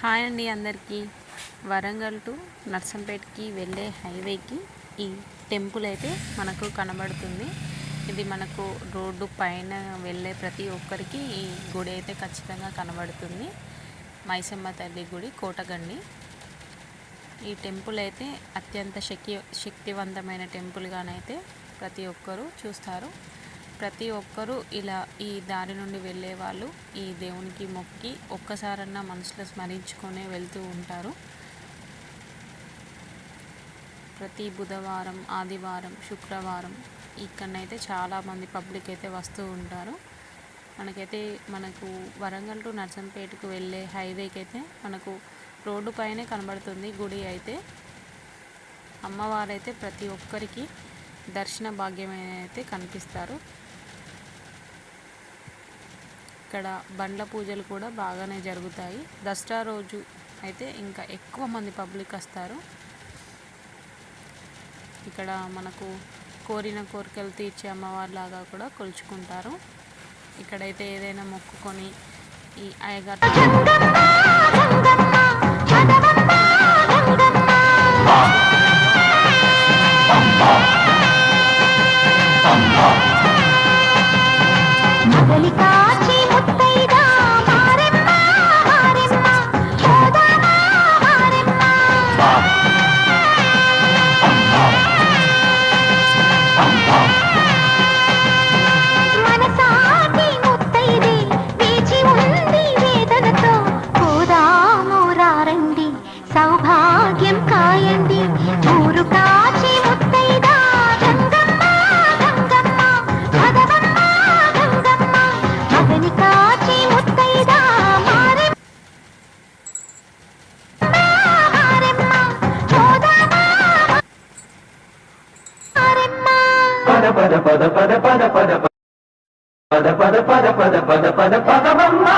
Hi అండి అందరికీ. Warangal to నర్సంపేటకి వెళ్ళే హైవేకి ఈ టెంపుల్ అయితే మనకు కనబడుతుంది. ఇది మనకు రోడ్డు పైన వెళ్ళే ప్రతి ఒక్కరికి ఈ గుడి అయితే ఖచ్చితంగా కనబడుతుంది. మైసమ్మ తల్లి గుడి కోటగండి. ఈ టెంపుల్ అయితే అత్యంత శక్తి శక్తివంతమైన టెంపుల్గానైతే ప్రతి ఒక్కరూ చూస్తారు. ప్రతి ఒక్కరూ ఇలా ఈ దారి నుండి వెళ్ళే వాళ్ళు ఈ దేవునికి మొక్కి ఒక్కసారన్నా మనసులో స్మరించుకొని వెళ్తూ ఉంటారు. ప్రతి బుధవారం ఆదివారం శుక్రవారం ఇక్కడనైతే చాలామంది పబ్లిక్ అయితే వస్తూ ఉంటారు. మనకైతే మనకు వరంగల్ టు నర్సంపేటకు వెళ్ళే హైవేకి అయితే మనకు రోడ్డు పైనే కనబడుతుంది గుడి అయితే. అమ్మవారైతే ప్రతి ఒక్కరికి దర్శన భాగ్యం అయితే కనిపిస్తారు. ఇక్కడ బండ్ల పూజలు కూడా బాగానే జరుగుతాయి. దసరా రోజు అయితే ఇంకా ఎక్కువ మంది పబ్లిక్ వస్తారు. ఇక్కడ మనకు కోరిన కోరికలు తీర్చే అమ్మవారిలాగా కూడా కొలుచుకుంటారు. ఇక్కడైతే ఏదైనా మొక్కుకొని ఈ అయ్యగారు భాగ్యం కాయండి ఊరు కాచి ముత్తైదా గంగమ్మ గంగమ్మ భగవమ్మ గంగమ్మ మగని కాచి ముత్తైదా మారెమ్మ మారెమ్మ చోదమ్మ మారెమ్మ పద పద పద పద పద పద పద పద పద పద పద పద పద పదవమ్మ